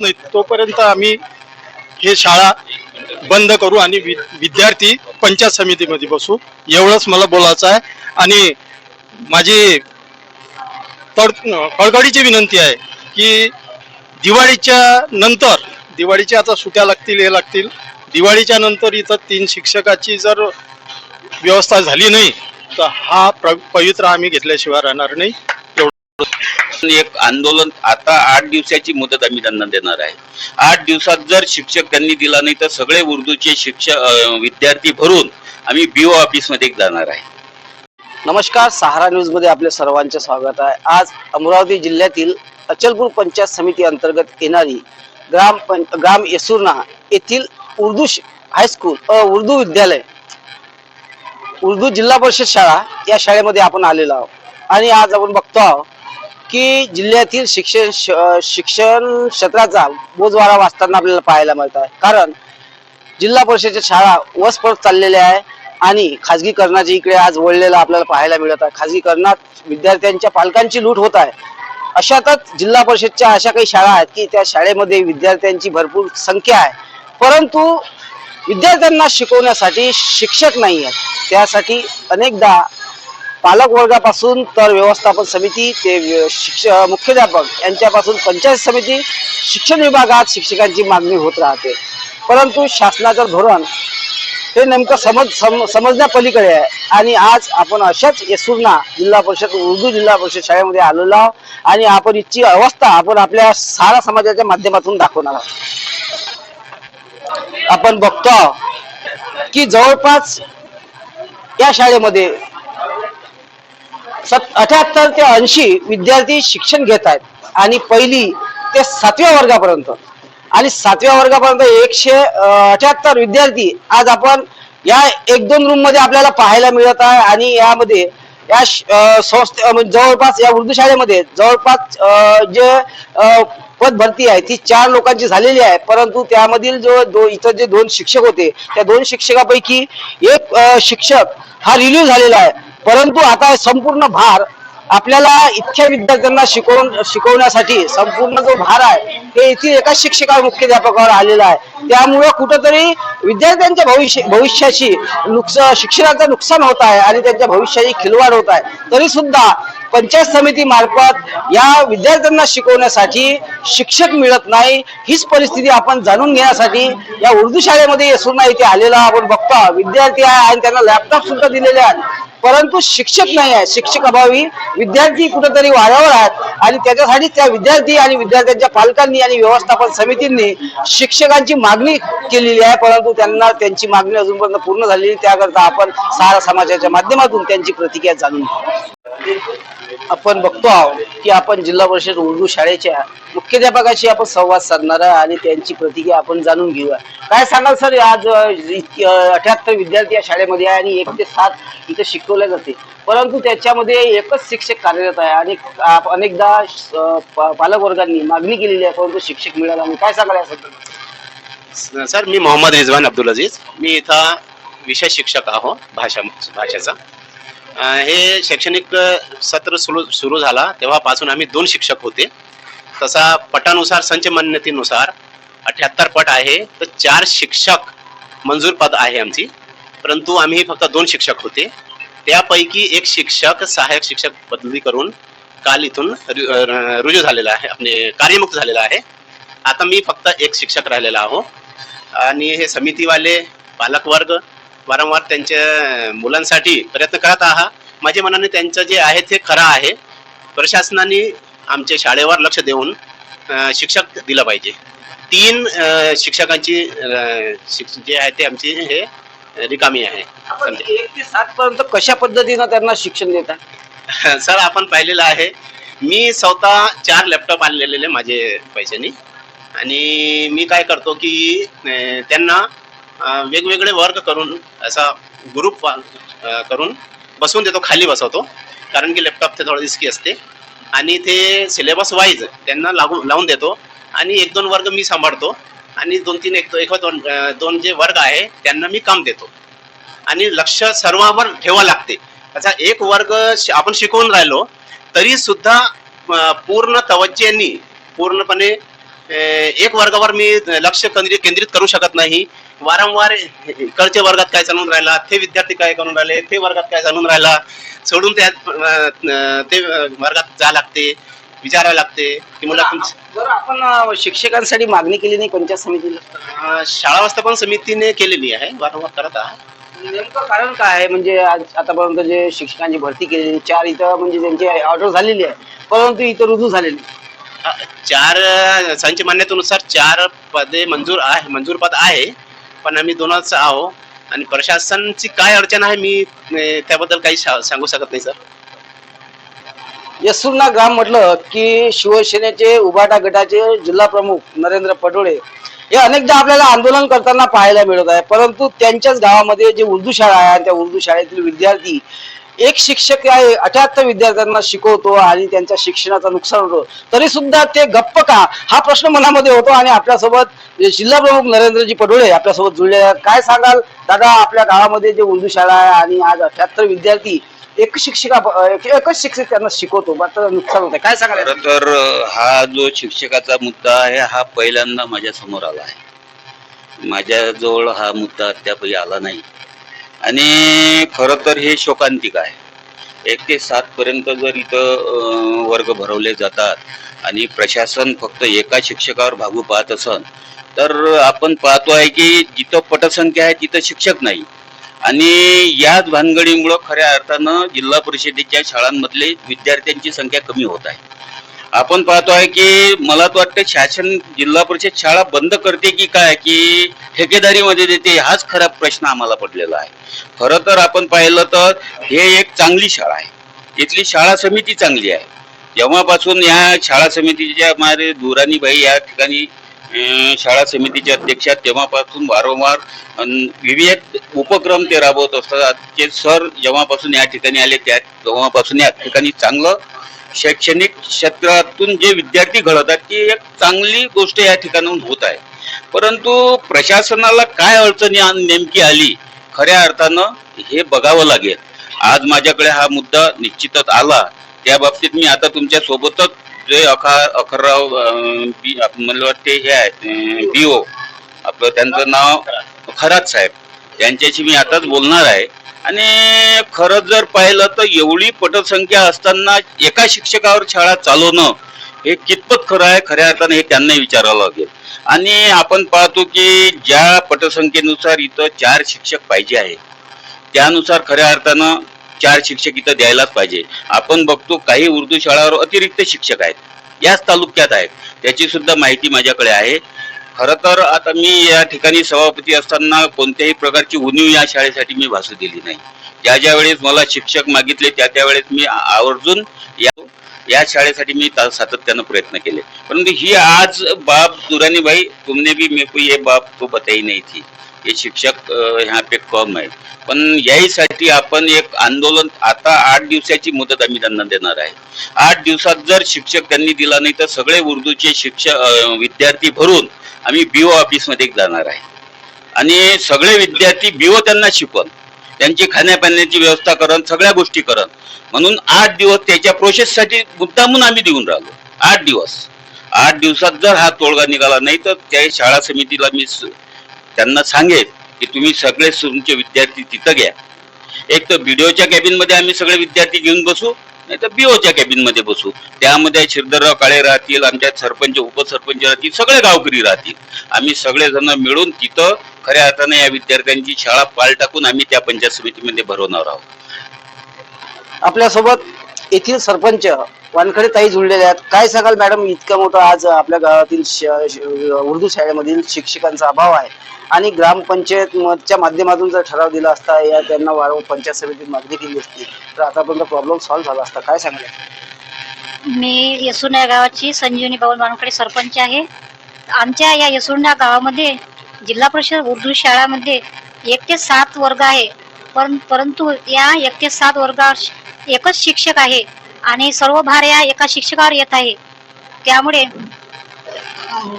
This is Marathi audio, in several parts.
नाही. तोपर्यंत आम्ही हे शाळा बंद करू आणि वि- विद्यार्थी पंचायत समितीमध्ये बसू. एवढंच मला बोलायचं आहे. आणि माझी तड कळकळीची विनंती आहे की दिवाळीच्या नंतर दिवाळीच्या आता सुट्या लागतील हे लागतील. दिवाळीच्या नंतर इथं तीन शिक्षकाची जर व्यवस्था झाली नाही तर हा प्र पवित्र आम्ही घेतल्याशिवाय राहणार नाही. एक आंदोलन आता आठ दिवसाची मुदत आम्ही त्यांना देणार आहे. आठ दिवसात जर शिक्षक त्यांनी दिला नाही तर सगळे उर्दूचे शिक्षक विद्यार्थी भरून आम्ही बीओ ऑफिसमध्ये जाणार आहे. नमस्कार सहारा न्यूजमध्ये आपले सर्वांचे स्वागत आहे. आज अमरावती जिल्ह्यातील अचलपूर पंचायत समिती अंतर्गत येणारी ग्राम ग्राम येसुर्ना येथील उर्दू हायस्कूल उर्दू विद्यालय उर्दू जिल्हा परिषद शाळा या शाळेमध्ये आपण आलेलो आहोत. आणि आज आपण बघतो आहोत की जिल्ह्यातील शिक्षण श- शिक्षण क्षेत्राचा बोजवारा वाचताना आपल्याला पाहायला मिळत आहे कारण जिल्हा परिषदेच्या शाळा वस चाललेल्या आहे आणि खाजगीकरणाच्या इकडे आज वळलेलं आपल्याला पाहायला मिळत आहे. खाजगीकरणात विद्यार्थ्यांच्या पालकांची लूट होत आहे. अशातच जिल्हा परिषदच्या अशा काही शाळा आहेत की त्या शाळेमध्ये विद्यार्थ्यांची भरपूर संख्या आहे. परंतु विद्यार्थ्यांना शिकवण्यासाठी शिक्षक नाही आहेत. त्यासाठी अनेकदा पालक वर्गापासून तर व्यवस्थापन समिती ते शिक्षक शिक्ष मुख्याध्यापक यांच्यापासून पंचायत समिती शिक्षण विभागात शिक्षकांची मागणी होत राहते. परंतु शासनाचं धोरण हे नेमकं समज सम समजण्यापलीकडे आहे. आणि आज आपण अशाच येसूरना जिल्हा परिषद उर्दू जिल्हा परिषद शाळेमध्ये आलेलो आहोत. आणि आपण इथची अवस्था आपण आपल्या सारा समाजाच्या माध्यमातून दाखवणार आहोत. आपण बघतो आहोत की जवळपास या शाळेमध्ये सत अठ्याहत्तर ते ऐंशी विद्यार्थी शिक्षण घेत आहेत. आणि पहिली ते सातव्या वर्गापर्यंत. आणि सातव्या वर्गापर्यंत एकशे अठ्याहत्तर विद्यार्थी आज आपण या एक दोन रूममध्ये आपल्याला पाहायला मिळत आहे. आणि यामध्ये या श- संस्थे म्हणजे जवळपास या उर्दू शाळेमध्ये जवळपास जे पद भरती आहे ती चार लोकांची झालेली आहे. परंतु त्यामधील जो दो इथं जे दोन शिक्षक होते त्या दोन शिक्षकापैकी एक शिक्षक हा रिलीव्ह झालेला आहे. परंतु आता संपूर्ण भार आपल्याला इतक्या विद्यार्थ्यांना शिकवून शिकवण्यासाठी संपूर्ण जो भार आहे हे येथील एका शिक्षका मुख्याध्यापकावर आलेला आहे. त्यामुळे कुठंतरी विद्यार्थ्यांच्या भविष्य भविष्याची नुकसान शिक्षणाचं नुकसान होत आहे आणि त्यांच्या भविष्याची खिलवाड होत आहे. तरी सुद्धा पंचायत समिती मार्फत या विद्यार्थ्यांना शिकवण्यासाठी शिक्षक मिळत नाही हीच परिस्थिती आपण जाणून घेण्यासाठी या उर्दू शाळेमध्ये येसुर्ना इथे आलेला आपण बघतो विद्यार्थी आहे आणि त्यांना लॅपटॉप सुद्धा दिलेले आहेत. परंतु शिक्षक नाही आहे शिक्षक अभावी विद्यार्थी कुठेतरी वाऱ्यावर आहेत आणि त्याच्यासाठी त्या विद्यार्थी आणि विद्यार्थ्यांच्या पालकांनी आणि व्यवस्थापन समितींनी शिक्षकांची मागणी केलेली आहे. परंतु त्यांना त्यांची मागणी अजूनपर्यंत पूर्ण झालेली त्याकरता आपण सारा समाजाच्या माध्यमातून त्यांची प्रतिक्रिया जाणून आपण बघतो आहोत की आपण जिल्हा परिषद उर्दू शाळेच्या मुख्याध्यापकाशी आपण संवाद साधणार आहे आणि त्यांची प्रतिक्रिया आपण जाणून घेऊया. काय सांगाल सर आज अठ्याहत्तर विद्यार्थी या शाळेमध्ये आहे आणि एक ते सात इथे शिकवले जाते. परंतु त्याच्यामध्ये एकच शिक्षक कार्यरत आहे आणि अनेकदा पालकवर्गांनी पा- मागणी केलेली आहे परंतु शिक्षक मिळाला नाही. काय सांगाल यासाठी सर मी मोहम्मद रिजवान अब्दुल अजीज. मी इथं विषय शिक्षक आहो भाषा भाषेचा. हे शैक्षणिक सत्र सुरू सुरू झाला. तेव्हापासून आम्ही दोन शिक्षक होते. तसा पटानुसार संच मान्यतेनुसार अठ्याहत्तर पट आहे. तर चार शिक्षक मंजूर पद आहे आमची. परंतु आम्ही फक्त दोन शिक्षक होते. त्यापैकी एक शिक्षक सहाय्यक शिक्षक बदली करून काल इथून रुजू झालेला आहे. आपले कार्यमुक्त झालेला आहे. आता मी फक्त एक शिक्षक राहिलेला आहो. आणि हे समितीवाले पालकवर्ग वारंवार त्यांच्या मुलांसाठी प्रयत्न करत आहात माझ्या मनाने त्यांचं जे आहे ते खरं आहे. प्रशासनाने आमच्या शाळेवर लक्ष देऊन शिक्षक दिलं पाहिजे. तीन शिक्षकांची जे आहे ते आमची हे रिकामी आहे. एक ते सात पर्यंत कशा पद्धतीनं त्यांना शिक्षण देतात? सर आपण पाहिलेलं आहे. मी स्वतः चार लॅपटॉप आणलेले माझे पैशानी. आणि मी काय करतो की त्यांना वेगवेगळे वर्ग करून असा ग्रुप करून बसवून देतो खाली बसवतो. कारण की लॅपटॉप ते थोडं रिस्की असते. आणि ते सिलेबस वाईज त्यांना लागू लावून देतो. आणि एक दोन वर्ग मी सांभाळतो. आणि दोन तीन एक एक दोन दोन जे वर्ग आहे त्यांना मी काम देतो. आणि लक्ष सर्वांवर ठेवा लागते. त्याचा एक वर्ग श- आपण शिकवून राहिलो तरी सुद्धा पूर्ण तवज्जेनी पूर्णपणे एक वर्गावर मी लक्ष केंद्रित केंद्रित करू शकत नाही. वारंवार इकडच्या वर्गात काय चालून राहिला ते विद्यार्थी काय करून राहिले ते वर्गात काय चालून राहिला सोडून त्या ते वर्गात जा लागते विचारायला लागते की मुलं बरं आपण शिक्षकांसाठी मागणी केली नाही पंचायत समितीला? शाळा व्यवस्थापन समितीने केलेली आहे वारंवार करत आहे नेमकं कारण काय आहे? म्हणजे आज आतापर्यंत जे शिक्षकांची भरती केलेली चार इथं म्हणजे त्यांची ऑर्डर झालेली आहे परंतु इथं रुजू झालेली चार संच मान्यतेनुसार चार पदे मंजूर आहे मंजूर पद आहे. पण आम्ही दोनच आहो. आणि प्रशासनची काय अडचण आहे मी अं, त्याबद्दल काही शा- सांगू शकत नाही सर. यसूर्णा ग्राम म्हटलं की शिवसेनेचे उभाटा गटाचे जिल्हा प्रमुख नरेंद्र पटोळे हे अनेकदा आपल्याला आंदोलन करताना पाहायला मिळत आहे. परंतु त्यांच्याच गावामध्ये जे उर्दू शाळा आहे त्या उर्दू शाळेतील विद्यार्थी एक शिक्षक आहे अठ्याहत्तर विद्यार्थ्यांना शिकवतो आणि त्यांच्या शिक्षणाचं नुकसान होतं तरी सुद्धा ते गप्प का? हा प्रश्न मनामध्ये होतो आणि आपल्यासोबत जिल्हा प्रमुख नरेंद्रजी पडोळे आपल्यासोबत जुळले काय सांगाल? दादा आपल्या गावामध्ये जे उर्दू शाळा आहे आणि आज अठ्याहत्तर विद्यार्थी एक शिक्षिका एक- एकच शिक्षक त्यांना शिकवतो मात्र नुकसान होतं काय सांगाल? तर हा जो शिक्षकाचा मुद्दा आहे हा पहिल्यांदा माझ्यासमोर आला आहे. माझ्याजवळ हा मुद्दा अद्यापही आला नाही. आणि खरं तर हे शोकांतिक आहे. एक ते सात पर्यंत जर इथं वर्ग भरवले जातात आणि प्रशासन फक्त एका शिक्षकावर भागू पाहत असन तर आपण पाहतो आहे की जिथं पटसंख्या आहे तिथं शिक्षक नाही. आणि याच भानगडीमुळं खऱ्या अर्थानं जिल्हा परिषदेच्या शाळांमधले विद्यार्थ्यांची संख्या कमी होत आहे. आपण पाहतो आहे की मला तर वाटतं शासन जिल्हा परिषद शाळा बंद करते की काय? की ठेकेदारीमध्ये देते हाच खरा प्रश्न आम्हाला पडलेला आहे. खरं तर आपण पाहिलं तर हे एक चांगली शाळा आहे. इथली शाळा समिती चांगली आहे. जेव्हापासून या शाळा समितीच्या मारे दुरानीबाई या ठिकाणी शाळा समितीचे अध्यक्ष तेव्हापासून वारंवार विविध उपक्रम ते राबवत असतात. ते सर जेव्हापासून या ठिकाणी आले त्या तेव्हापासून या ठिकाणी चांगलं शैक्षणिक क्षेत्रातून जे विद्यार्थी घडवतात ती एक चांगली गोष्ट या ठिकाणाहून होत आहे. परंतु प्रशासनाला काय अडचणी नेमकी आली खऱ्या अर्थानं हे बघावं लागेल. आज माझ्याकडे हा मुद्दा निश्चितच आला. त्या बाबतीत मी आता तुमच्या सोबतच जे अखा अखरराव बी मला वाटते हे आहेत ओ आपलं त्यांचं नाव खरात साहेब. यांच्याशी मी आताच बोलणार आहे. आणि खरंच जर पाहिलं तर एवढी पटसंख्या असताना एका शिक्षकावर शाळा चालवणं हे कितपत खरं आहे? खऱ्या अर्थानं हे त्यांनाही विचारावं लागेल. आणि आपण पाहतो की ज्या पटसंख्येनुसार इथं चार शिक्षक पाहिजे आहे त्यानुसार खऱ्या अर्थानं चार शिक्षक इथं द्यायलाच पाहिजे. आपण बघतो काही उर्दू शाळावर अतिरिक्त शिक्षक आहेत. याच तालुक्यात आहेत. त्याची सुद्धा माहिती माझ्याकडे आहे. खरं तर आता मी या ठिकाणी सभापती असताना कोणत्याही प्रकारची उणीव या शाळेसाठी मी भासू दिली नाही. ज्या ज्या वेळेस मला शिक्षक मागितले त्या त्या वेळेस मी आवर्जून या या शाळेसाठी मी सातत्यानं प्रयत्न केले. परंतु ही आज बाब दुरानी भाई तुमने भी मे को ये बाब तो बताई नाही थी. हे शिक्षक ह्या पे कम आहे पण याहीसाठी आपण एक आंदोलन आता आठ दिवसाची मुदत आम्ही त्यांना देणार आहे. आठ दिवसात जर शिक्षक त्यांनी दिला नाही तर सगळे उर्दूचे शिक्षक विद्यार्थी भरून आम्ही बीओ ऑफिसमध्ये जाणार आहे. आणि सगळे विद्यार्थी बीओ त्यांना शिकवण. त्यांची खाण्यापिण्याची व्यवस्था करण सगळ्या गोष्टी करण. म्हणून आठ दिवस त्याच्या प्रोसेससाठी मुद्दामून आम्ही देऊन राहिलो. आठ दिवस. आठ दिवसात जर हा तोडगा निघाला नाही तर त्या शाळा समितीला मी त्यांना सांगेन की तुम्ही सगळे तुमचे विद्यार्थी तिथं घ्या. एक तर बीडीओच्या कॅबिनमध्ये आम्ही सगळे विद्यार्थी घेऊन बसू नाही तर बीओच्या कॅबिनमध्ये बसू. त्यामध्ये शिरदरराव काळे राहतील आमच्या सरपंच उपसरपंच राहतील सगळे गावकरी राहतील. आम्ही सगळेजण मिळून तिथं खऱ्या अर्थाने या विद्यार्थ्यांची शाळा पाल टाकून आम्ही त्या पंचायत समितीमध्ये भरवणार आहोत. आपल्यासोबत येथील सरपंच वानखडे ताई जुळलेले आहेत. काय सांगाल मॅडम? इतका मोठा आज आपल्या गावातील श- उर्दू शाळेमधील शिक्षकांचा अभाव आहे. आणि ग्रामपंचायतच्या माध्यमातून जर ठराव दिला असता या त्यांना वारंवार पंचायत समितीत मागणी केली असती तर आतापर्यंत प्रॉब्लेम सॉल्व्ह झाला असता. काय सांगाल? मी यसुर्णा गावाची संजीवनी बावन वानखडे सरपंच आहे. आमच्या या यसुर्णा गावामध्ये जिल्हा परिषद उर्दू शाळामध्ये एक ते सात वर्ग आहे. परंतु या एक ते सात वर्गावर एकच शिक्षक आहे आणि सर्व भार या एका शिक्षकावर येत आहे. त्यामुळे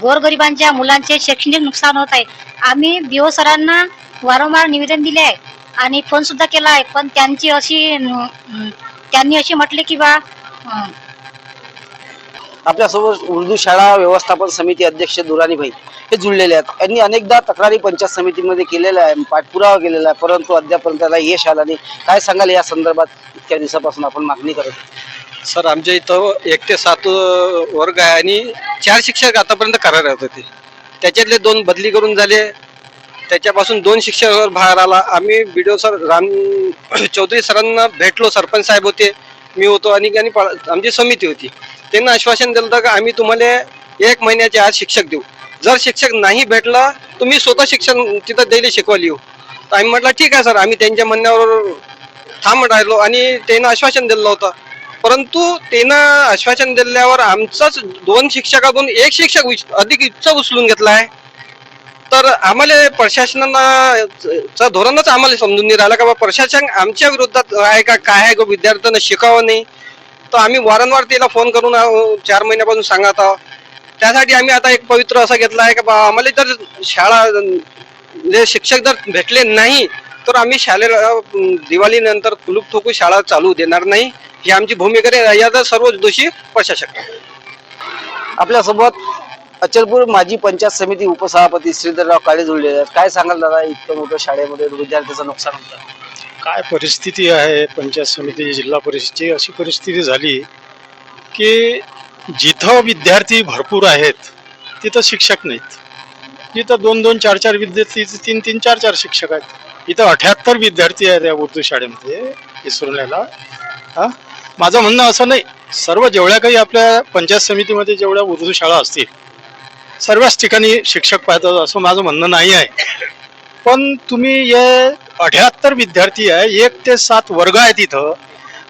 गोरगरिबांच्या मुलांचे शैक्षणिक नुकसान होत आहे. आम्ही बिओ सरांना वारंवार निवेदन दिले आहे आणि फोन सुद्धा केला आहे. पण त्यांची अशी त्यांनी अशी म्हटले की बा आपल्यासोबत उर्दू शाळा व्यवस्थापन समिती अध्यक्ष दुरानी भाई हे जुळलेले आहेत. यांनी अनेकदा तक्रारी पंचायत समितीमध्ये केलेल्या आहे पाठपुरावा केलेला आहे परंतु अद्यापर्यंत त्याला यश आला नाही. काय सांगाल या संदर्भात? इतक्या दिवसापासून आपण मागणी करत सर आमच्या इथं एक ते सात वर्ग आहे आणि चार शिक्षक आतापर्यंत कार्यरत होते. त्याच्यातले दोन बदली करून झाले. त्याच्यापासून दोन शिक्षक बाहेर आला. आम्ही व्हिडिओ सर राम चौधरी सरांना भेटलो सरपंच साहेब होते. मी होतो आणि आणि पा- आमची समिती होती. त्यांना आश्वासन दिलं होतं का आम्ही तुम्हाला एक महिन्याच्या आत शिक्षक देऊ. जर शिक्षक नाही भेटला तुम्ही स्वतः शिक्षण तिथं द्यायला शिकवायला येऊ हो. तर आम्ही म्हटलं ठीक आहे सर आम्ही त्यांच्या म्हणण्यावर थांब राहिलो आणि त्यांना आश्वासन दिलं होतं. परंतु त्यानं आश्वासन दिल्यावर आमचाच दोन शिक्षकातून एक शिक्षक अधिक उच्च उचलून घेतला आहे. तर आम्हाला प्रशासनाचा धोरणच आम्हाला समजून नाही राहिलं का बा प्रशासन आमच्या विरोधात आहे का काय आहे का विद्यार्थ्यांना शिकावं नाही. तर आम्ही वारंवार त्याला फोन करून चार महिन्यापासून सांगत आहोत. त्यासाठी आम्ही आता एक पवित्र असा घेतला आहे का बा आम्हाला जर शाळा जे शिक्षक जर भेटले नाही तर आम्ही शाळेला दिवाळीनंतर कुलूप ठोकू शाळा चालू देणार नाही. ही आमची भूमिका आहे. याचा सर्व दोषी प्रशासक. आपल्यासोबत अचलपूर माजी पंचायत समिती उपसभापती श्रीधरराव काळे जुळलेले आहेत काय सांगाल दादा इतकं मोठं शाळेमध्ये विद्यार्थ्याचं नुकसान होतं? काय परिस्थिती आहे पंचायत समिती जिल्हा परिषदची? अशी परिस्थिती झाली की जिथं विद्यार्थी भरपूर आहेत तिथं शिक्षक नाहीत. जिथं दोन दोन चार चार विद्यार्थी तीन तीन चार चार शिक्षक आहेत. इथं अठ्याहत्तर विद्यार्थी आहेत या उर्दू शाळेमध्ये इसरोल्याला हा? माझं म्हणणं असं नाही सर्व जेवढ्या काही आपल्या पंचायत समितीमध्ये जेवढ्या उर्दू शाळा असतील सर्वच ठिकाणी शिक्षक पाहतात असं माझं म्हणणं नाही आहे. पण तुम्ही हे अठ्याहत्तर विद्यार्थी आहे एक ते सात वर्ग आहेत इथं.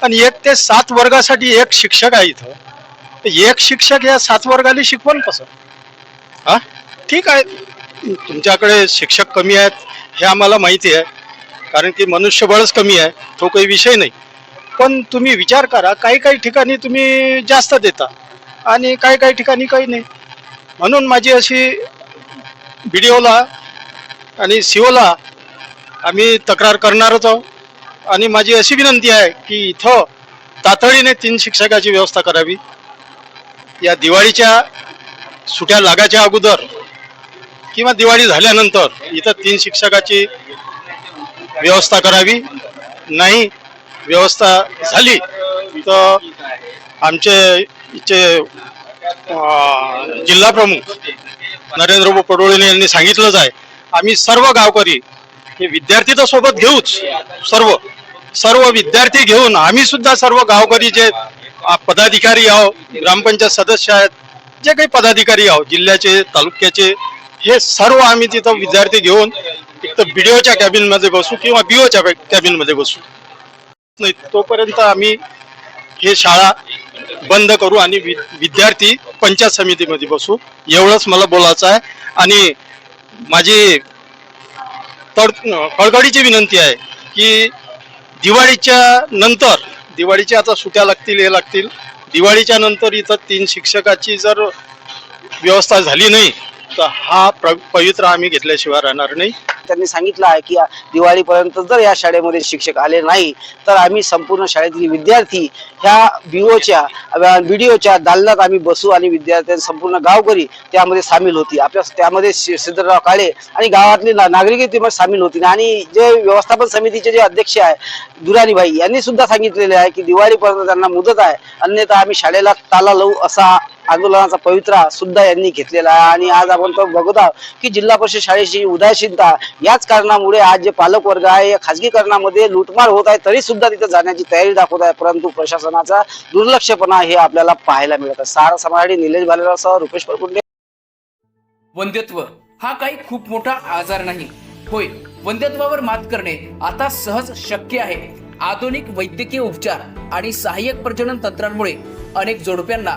आणि एक ते सात वर्गासाठी एक शिक्षक आहे इथं. एक शिक्षक या सात वर्गाला शिकवण कसं? हा? ठीक आहे. तुमच्याकडे शिक्षक कमी आहेत हे आम्हाला माहिती आहे. कारण की मनुष्यबळच कमी आहे तो काही विषय नाही. पण तुम्ही विचार करा काही काही ठिकाणी तुम्ही जास्त देता. आणि काही काही ठिकाणी काही नाही. म्हणून माझी अशी बी डी ओला आणि सिओला आम्ही तक्रार करणारच आहोत. आणि माझी अशी विनंती आहे की इथं तातडीने तीन शिक्षकाची व्यवस्था करावी. या दिवाळीच्या सुट्या लागायच्या अगोदर किंवा दिवाळी झाल्यानंतर इथं तीन शिक्षकाची व्यवस्था करावी. नाही व्यवस्था झाली तर आमचे इथे जिल्हा प्रमुख नरेंद्र पडोळीने यांनी सांगितलंच आहे. आम्ही सर्व गावकरी हे विद्यार्थी तर सोबत घेऊच सर्व सर्व विद्यार्थी घेऊन आम्ही सुद्धा सर्व गावकरी जे पदाधिकारी आहो ग्रामपंचायत सदस्य आहेत जे काही पदाधिकारी आहो जिल्ह्याचे तालुक्याचे हे सर्व आम्ही तिथं विद्यार्थी घेऊन एक तर बीडीओच्या कॅबिन कॅबिनमध्ये बसू किंवा बीओच्या ओच्या कॅबिनमध्ये बसू. नाही तोपर्यंत आम्ही हे शाळा बंद करू आणि वि- विद्यार्थी पंचायत समितीमध्ये बसू. एवढंच मला बोलायचं आहे. आणि माझी तड कळकळीची विनंती आहे की दिवाळीच्या नंतर दिवाळीच्या आता सुट्या लागतील हे लागतील. दिवाळीच्या नंतर इथं तीन शिक्षकाची जर व्यवस्था झाली नाही तर हा पवित्र आम्ही घेतल्याशिवाय राहणार नाही. त्यांनी सांगितलं आहे की दिवाळीपर्यंत जर या शाळेमध्ये शिक्षक आले नाही तर आम्ही संपूर्ण शाळेतील विद्यार्थी ह्या बीओच्या बीडीओच्या दालनात आम्ही बसू आणि विद्यार्थ्यांनी संपूर्ण गावकरी त्यामध्ये सामील होती आपल्या त्यामध्ये सिद्धराव काळे आणि गावातली नागरिकही त्यामध्ये सामील होती आणि जे व्यवस्थापन समितीचे जे अध्यक्ष आहे दुरानी भाई यांनी सुद्धा सांगितलेले आहे की दिवाळीपर्यंत त्यांना मुदत आहे. अन्यथा आम्ही शाळेला ताला लावू असा आंदोलनाचा पवित्रा सुद्धा यांनी घेतलेला आहे. आणि आज आपण तो बघत आहोत की जिल्हा परिषद शाळेची उदासीनता याच कारणामुळे आज जे पालक वर्ग आहे या खाजगीकरणामध्ये लुटमार होत आहे तरी सुद्धा तिथे जाण्याची तयारी दाखवत आहे. परंतु प्रशासनाचा दुर्लक्षपणा हे आपल्याला पाहायला मिळत आहे. सारा समाडी निलेश भालेरावसह रुपेश परकुंडे. वंध्यत्व हा काही खूप मोठा आजार नाही. होय वंध्यत्वावर मात करणे आता सहज शक्य आहे. आधुनिक वैद्यकीय उपचार आणि सहाय्यक प्रजनन तंत्रांमुळे अनेक जोडप्यांना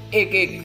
एक एक